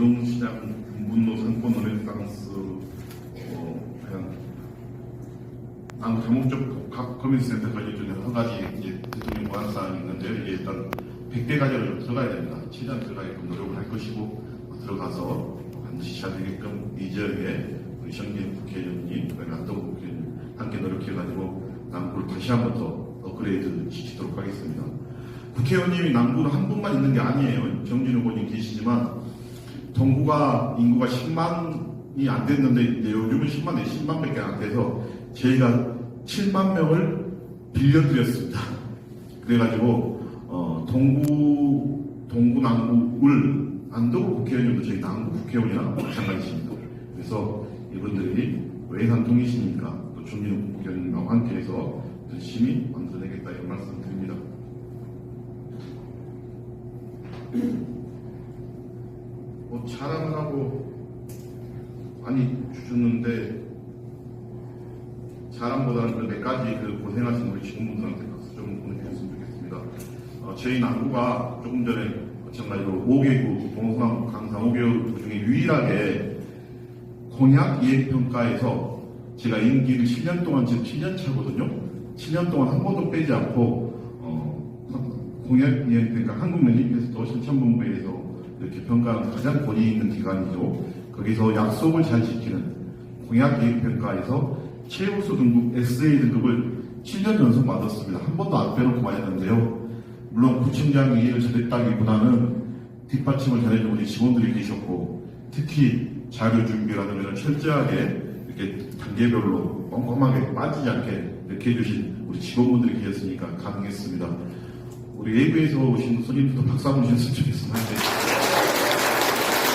대동시장 분노 상권 르네상스 어, 그냥 당 다목적 각 커뮤니티센터 관리 중에 한 가지 이제 대통령 보안 사항이 있는데 이게 일단 100대 가절을 들어가야 됩니다. 최대한 들어가게끔 노력을 할 것이고 어, 들어가서 반드시 잘 되게끔 이 지역에 우리 정진 국회의원님, 그다음에 안동 국회의원님 함께 노력해가지고 남구를 다시 한 번 더 업그레이드 시키도록 하겠습니다. 국회의원님이 남구는 한 분만 있는 게 아니에요. 정진 후보님 계시지만 동구가 인구가 10만이 안 됐는데 요즘은 10만 내 10만 밖에 안 돼서 저희가 7만 명을 빌려드렸습니다. 그래가지고 어, 동구 동구 남구을 안동 국회의원님도 저희 남구 국회의원이랑 마찬가지입니다. 그래서 이분들이 외산 통이시니까 또 준민 국회의원님과 함께해서 열심히 만들어내겠다 이런 말씀 드립니다. 뭐 자랑을 하고 많이 주셨는데 자랑보다는 그몇 가지 그 고생하신 우리 직원분들한테 박수 좀 보내주셨으면 좋겠습니다. 어, 저희 남구가 조금 전에 마찬가지로 5개국 동서남 강상 5개국 중에 유일하게 공약 이행평가에서 제가 임기를 7년 동안 지금 7년 차거든요. 7년 동안 한 번도 빼지 않고 어, 공약 이행평가 한국연립에서도 실천본부에서 이렇게 평가하는 가장 권위 있는 기관이죠. 거기서 약속을 잘 지키는 공약 이행평가에서 최우수 등급 SA 등급을 7년 연속 받았습니다. 한 번도 안 빼놓고 말했는데요. 물론 구청장이 일을 잘했다기보다는 뒷받침을 잘해준 우리 직원들이 계셨고 특히 자료 준비라는 이런 철저하게 이렇게 단계별로 꼼꼼하게 빠지지 않게 이렇게 해주신 우리 직원분들이 계셨으니까 가능했습니다. 우리 외부에서 오신 손님들도 박수 한번 주셨으면 좋겠습니다.